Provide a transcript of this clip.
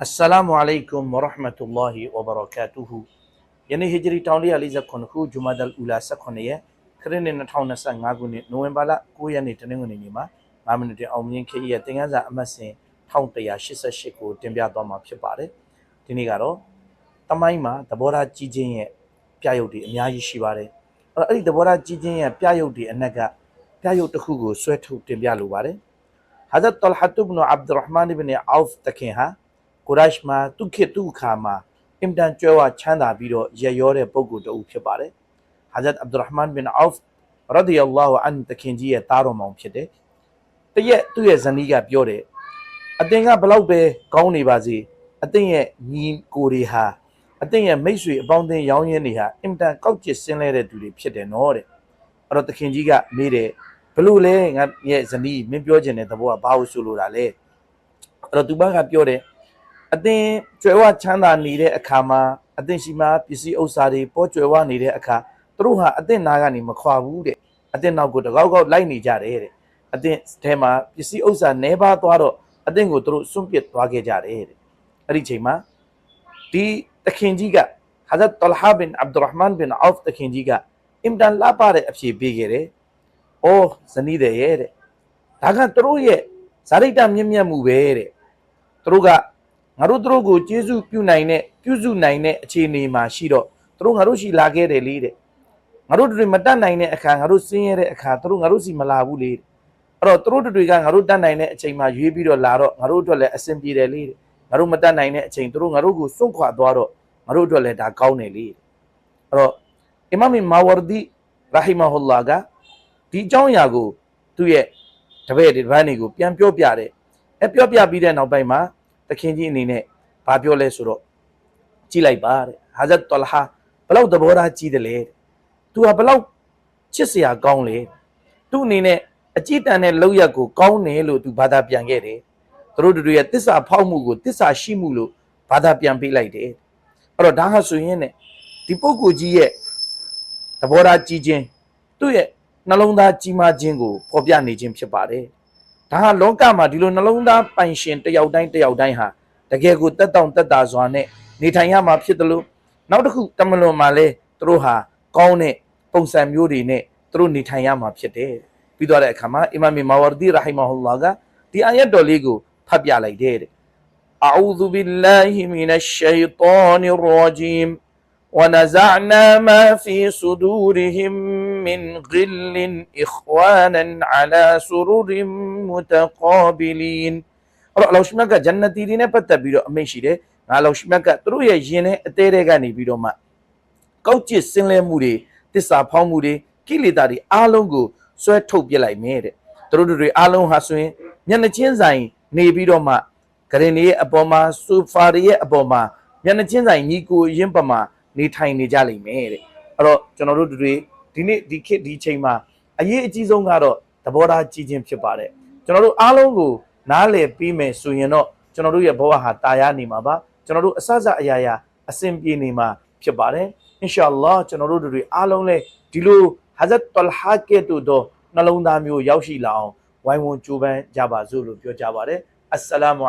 Assalamu alaikum wa rahmatullahi wa barakatuhu ယနေ့ဟီဂျရီ1449ခုဂျူမာဒ်အူလာ18ရက်ခရစ်နှစ်2025ခုနှစ်နိုဝင်ဘာလ9ရက်နေ့တနင်္ဂနွေနေ့မှာ9မိနစ်တင်အောင်မြင်ခေတ်ရဲ့သင်ခန်းစာအမှတ်စဉ်1188ကိုတင်ပြသွားမှာဖြစ်ပါတယ်ဒီနေ့ကတော့တမိုင်းမှာသဘောထားကြီးခြင်းရဲ့ပြရုပ်တွေအများကြီးရှိပါတယ်အဲ့တော့အဲ့ဒီသဘောထားကြီးခြင်းရဲ့ပြရုပ်တွေအနက်ကပြရုပ်တစ်ခုကိုဆွဲထုတ်တင်ပြလိုပါတယ် Hazrat Talhat ibn Abdul Rahman ibn Auf တခင်ဟာ ကိုရရှ်မှာသူခေတ်သူအခါမှာအင်တန်ကျွဲဝချမ်းသာပြီးတော့ရရောတဲ့ပုဂ္ဂိုလ်တဦးဖြစ်ပါတယ်။ Hazrat Abdul Rahman bin Auf radiyallahu anhu တခင်ကြီးရဲ့သားတော်မောင်ဖြစ်တယ်။တရက်သူ့ရဲ့ဇနီးကပြောတယ်အတင်ကဘလောက်ပဲကောင်းနေပါစေအတင်ရဲ့ညီကိုတွေဟာအတင်ရဲ့မိတ်ဆွေအပေါင်းအသင်းရောင်းရင်းတွေဟာအင်တန်ကောက်ကျစ်ဆင်းလဲတဲ့သူတွေဖြစ်တယ်နော်တဲ့။အဲ့တော့တခင်ကြီးကမေးတယ်ဘလို့လဲငါရဲ့ဇနီးမင်းပြောချင်တဲ့သဘောကဘာလို့ဆိုလိုတာလဲအဲ့တော့သူဘကပြောတယ် အတင်းကျွဲဝချမ်းသာနေတဲ့အခါမှာအတင်းရှိမှပစ္စည်းဥစ္စာတွေပေါ်ကျွဲဝနေတဲ့အခါသူတို့ဟာအတင်းနာကနေမခွာဘူးတဲ့အတင်းနောက်ကိုတကောက်ကောက်လိုက်နေကြတယ်တဲ့အတင်းထဲမှာပစ္စည်းဥစ္စာနှဲပါသွားတော့အတင်းကိုသူတို့စွန့်ပစ်သွားခဲ့ကြတယ်တဲ့အဲ့ဒီချိန်မှာဒီတခင်ကြီးက Hazrat Talha bin Abdul Rahman bin Auf တခင်ကြီးကအင်တန်လာပါတဲ့အဖြေပေးခဲ့တယ်။အော်ဇနီးတဲ့ရဲ့တဲ့။ဒါကသူတို့ရဲ့ဇာရိတမြင့်မြတ်မှုပဲတဲ့။သူတို့က ငါတို့သူတို့ကိုကျေးဇူးပြုနိုင်တဲ့ပြုစုနိုင်တဲ့အခြေအနေမှာရှိတော့သူတို့ငါတို့ရှိလာခဲ့တယ်လေတဲ့။ငါတို့တွေမတတ်နိုင်တဲ့အခါငါတို့ဆင်းရဲတဲ့အခါသူတို့ငါတို့စီမလာဘူးလေတဲ့။အဲ့တော့သူတို့တွေကငါတို့တတ်နိုင်တဲ့အချိန်မှာရွေးပြီးတော့လာတော့ငါတို့အတွက်လည်းအဆင်ပြေတယ်လေတဲ့။ငါတို့မတတ်နိုင်တဲ့အချိန်သူတို့ငါတို့ကိုစွန့်ခွာသွားတော့ငါတို့အတွက်လည်းဒါကောင်းတယ်လေတဲ့။အဲ့တော့အီမမ်မာဝရဒီရာဟီမဟူလာကဒီအကြောင်းအရာကိုသူ့ရဲ့တပည့်တွေဗန်းတွေကိုပြန်ပြောပြတယ်။အဲပြောပြပြီးတဲ့နောက်ပိုင်းမှာ တခင်ကြီးအနေနဲ့ဘာပြောလဲဆိုတော့ကြည့်လိုက်ပါတဲ့ဟာဇတ်တလဟာဘလောက်သဘောထားကြီးတယ်လဲသူဟာဘလောက်ချစ်စရာကောင်းလေသူ့အနေနဲ့အကြည့်တန်တဲ့လောက်ရက်ကိုကောင်းတယ်လို့သူဘာသာပြန်ခဲ့တယ်သူတို့တို့ရဲ့တစ္ဆာဖောက်မှုကိုတစ္ဆာရှိမှုလို့ဘာသာပြန်ပေးလိုက်တယ်အဲ့တော့ဒါဟာဆိုရင်ねဒီပုဂ္ဂိုလ်ကြီးရဲ့သဘောထားကြီးခြင်းသူ့ရဲ့နှလုံးသားကြီးမားခြင်းကိုဖော်ပြနေခြင်းဖြစ်ပါတယ် ဒါဟာလောကမှာဒီလိုနှလုံးသားပိုင်ရှင်တယောက်တိုင်းတယောက်တိုင်းဟာတကယ်ကိုတက်တောင့်တက်တာစွာနဲ့နေထိုင်ရမှာဖြစ်တယ်လို့နောက်တစ်ခုတမလွန်မှာလဲသူတို့ဟာကောင်းတဲ့ပုံစံမျိုးတွေနဲ့သူတို့နေထိုင်ရမှာဖြစ်တယ်ပြီးတော့တဲ့အခါမှာအီမာမီမာဝရဒီရာဟီမဟူလာကဒီအာယတ်တော်လေးကိုဖတ်ပြလိုက်တယ်တဲ့အာအူဇူဘီလာဟီမီနရှ်ရှိတောနီရာဂျီမ် ونزعنا ما في صدورهم من غل إخوانا على سرر متقابلين အဲ့တော့အလောရှိမြတ်ကဂျန်နတီတွေနဲ့ပတ်သက်ပြီးတော့အမိန့်ရှိတယ်ငါအလောရှိမြတ်ကသူတို့ရဲ့ယင်နဲ့အသေးတွေကနေပြီးတော့မှကောက်ကျစ်စင်းလဲမှုတွေတစ္ဆာဖောင်းမှုတွေကိလေသာတွေအားလုံးကိုဆွဲထုတ်ပြစ်လိုက်မယ်တဲ့သူတို့တွေအားလုံးဟာဆိုရင်မျက်နှာချင်းဆိုင်နေပြီးတော့မှဂရင်တွေရဲ့အပေါ်မှာဆူဖာတွေရဲ့အပေါ်မှာမျက်နှာချင်းဆိုင်ညီကိုရင်းပမာ နေထိုင်နေကြလိမ့်မယ်တဲ့အဲ့တော့ကျွန်တော်တို့တွေဒီနေ့ဒီခေတ်ဒီချိန်မှာအရေးအကြီးဆုံးကတော့သဘောထားကြီးခြင်းဖြစ်ပါတယ်ကျွန်တော်တို့အားလုံးကိုနားလည်ပြီးမယ်ဆိုရင်တော့ကျွန်တော်တို့ရဲ့ဘဝဟာတာယာနေမှာပါကျွန်တော်တို့အစစအရာရာအဆင်ပြေနေမှာဖြစ်ပါတယ်အင်ရှာအလ္လာဟ်ကျွန်တော်တို့တွေအားလုံးလည်းဒီလိုဟာဇတ်တလဟာကဲ့သို့သောနှလုံးသားမျိုးရောက်ရှိလာအောင်ဝိုင်းဝန်းကြိုးပမ်းကြပါစို့လို့ပြောကြပါတယ်အစ္စလာမု